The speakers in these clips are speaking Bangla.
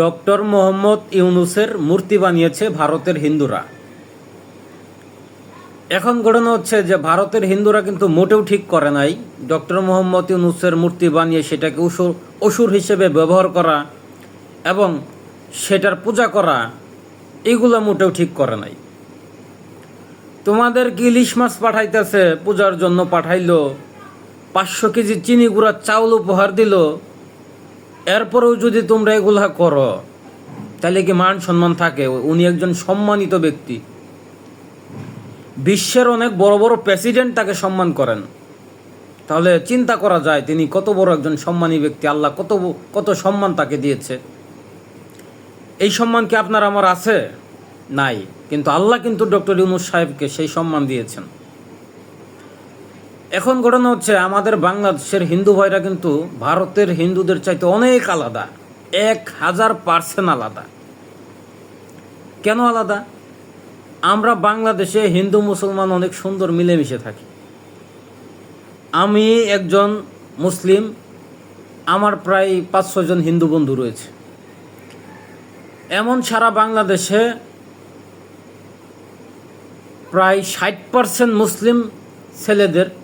ডক্টর মোহাম্মদ ইউনুসের মূর্তি বানিয়েছে ভারতের হিন্দুরা। এখন ঘটনা হচ্ছে যে ভারতের হিন্দুরা কিন্তু মোটেও ঠিক করে নাই। ডক্টর মোহাম্মদ ইউনুসের মূর্তি বানিয়ে সেটাকে অসুর অসুর হিসেবে ব্যবহার করা এবং সেটার পূজা করা, এগুলো মোটেও ঠিক করে নাই। তোমাদের কি ইলিশ মাছ পাঠাইতেছে? পূজার জন্য পাঠাইলো। পাঁচশো কেজি চিনি গুঁড়া চাউল উপহার দিল। এরপরেও যদি তোমরা এগুলা করো, তাহলে কি মান সম্মান থাকে? উনি একজন সম্মানিত ব্যক্তি। বিশ্বের অনেক বড় বড় প্রেসিডেন্ট তাকে সম্মান করেন। তাহলে চিন্তা করা যায়, তিনি কত বড় একজন সম্মানী ব্যক্তি, আল্লাহ কত কত সম্মান তাকে দিয়েছে। এই সম্মান কি আপনার আমার আছে? নাই। কিন্তু আল্লাহ কিন্তু ডক্টর ইউনুস সাহেবকে সেই সম্মান দিয়েছেন। এখন ঘটনা হচ্ছে, আমাদের বাংলাদেশের হিন্দু ভাইরা কিন্তু ভারতের হিন্দুদের চাইতে অনেক আলাদা। এক হাজার পার্সেন্ট আলাদা। কেন আলাদা? আমরা বাংলাদেশে হিন্দু, মুসলমান অনেক সুন্দর মিলেমিশে থাকি। আমি একজন মুসলিম, আমার প্রায় পাঁচ ছজন হিন্দু বন্ধু রয়েছে। এমন সারা বাংলাদেশে প্রায় ষাট পার্সেন্ট মুসলিম ছেলেদের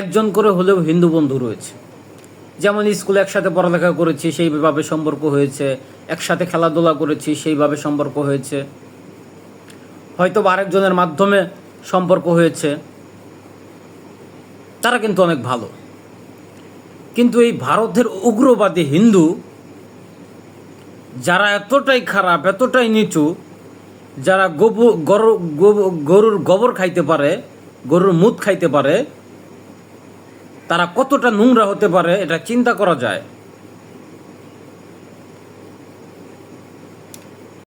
একজন করে হলেও হিন্দু বন্ধু রয়েছে। যেমন স্কুলে একসাথে পড়ালেখা করেছি, সেইভাবে সম্পর্ক হয়েছে। একসাথে খেলাধুলা করেছি, সেইভাবে সম্পর্ক হয়েছে। হয়তো আরেকজনের মাধ্যমে সম্পর্ক হয়েছে। তারা কিন্তু অনেক ভালো। কিন্তু এই ভারতের উগ্রবাদী হিন্দু, যারা এতটাই খারাপ, এতটাই নিচু, যারা গরু গরুর গোবর খাইতে পারে, গরুর মুদ খাইতে পারে তারা কতটা নোংরা হতে পারে এটা চিন্তা করা যায়।